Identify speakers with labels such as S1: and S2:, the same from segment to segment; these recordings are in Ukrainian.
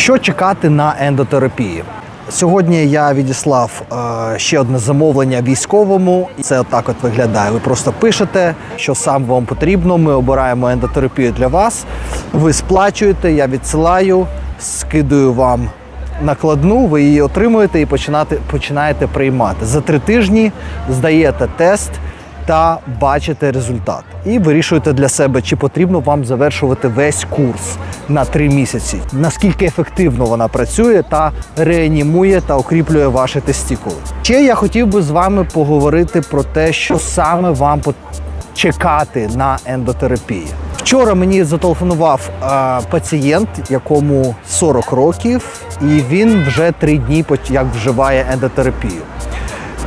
S1: Що чекати на ендотерапії? Сьогодні я відіслав е, ще одне замовлення військовому. Це отак от виглядає. Ви просто пишете, що сам вам потрібно. Ми обираємо ендотерапію для вас. Ви сплачуєте, я відсилаю, скидую вам накладну, ви її отримуєте і починати, починаєте приймати. За три тижні здаєте тест та бачите результат. І вирішуєте для себе, чи потрібно вам завершувати весь курс на три місяці. Наскільки ефективно вона працює та реанімує та укріплює ваші тестікули. Ще я хотів би з вами поговорити про те, що саме вам чекати на ендотерапії. Вчора мені зателефонував е, пацієнт, якому 40 років, і він вже три дні як вживає ендотерапію.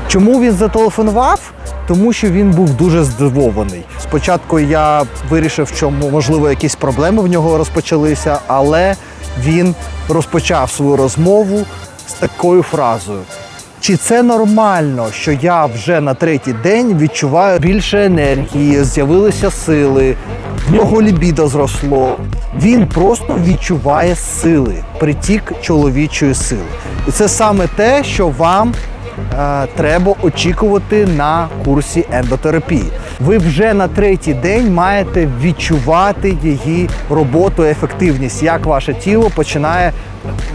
S1: Чому він зателефонував? Тому що він був дуже здивований. Спочатку я вирішив, що можливо якісь проблеми в нього розпочалися, але він розпочав свою розмову з такою фразою: чи це нормально, що я вже на третій день відчуваю більше енергії, з'явилися сили, в нього лібідо зросло. Він просто відчуває сили, притік чоловічої сили. І це саме те, що вам треба очікувати на курсі ендотерапії. Ви вже на третій день маєте відчувати її роботу, ефективність, як ваше тіло починає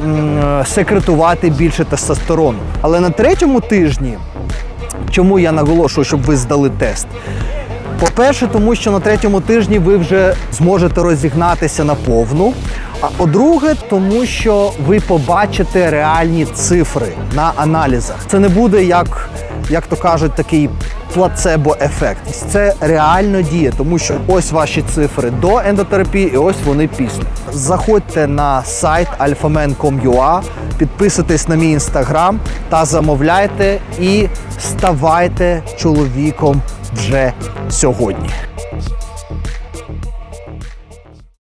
S1: е, секретувати більше тестостерону. Але на третьому тижні, чому я наголошую, щоб ви здали тест? По-перше, тому що на третьому тижні ви вже зможете розігнатися на повну. А по-друге, тому що ви побачите реальні цифри на аналізах. Це не буде як, як то кажуть, такий плацебо-ефект. Це реально діє, тому що ось ваші цифри до ендотерапії, і ось вони після. Заходьте на сайт alphaman.com.ua, підписуйтесь на мій інстаграм та замовляйте і ставайте чоловіком вже сьогодні.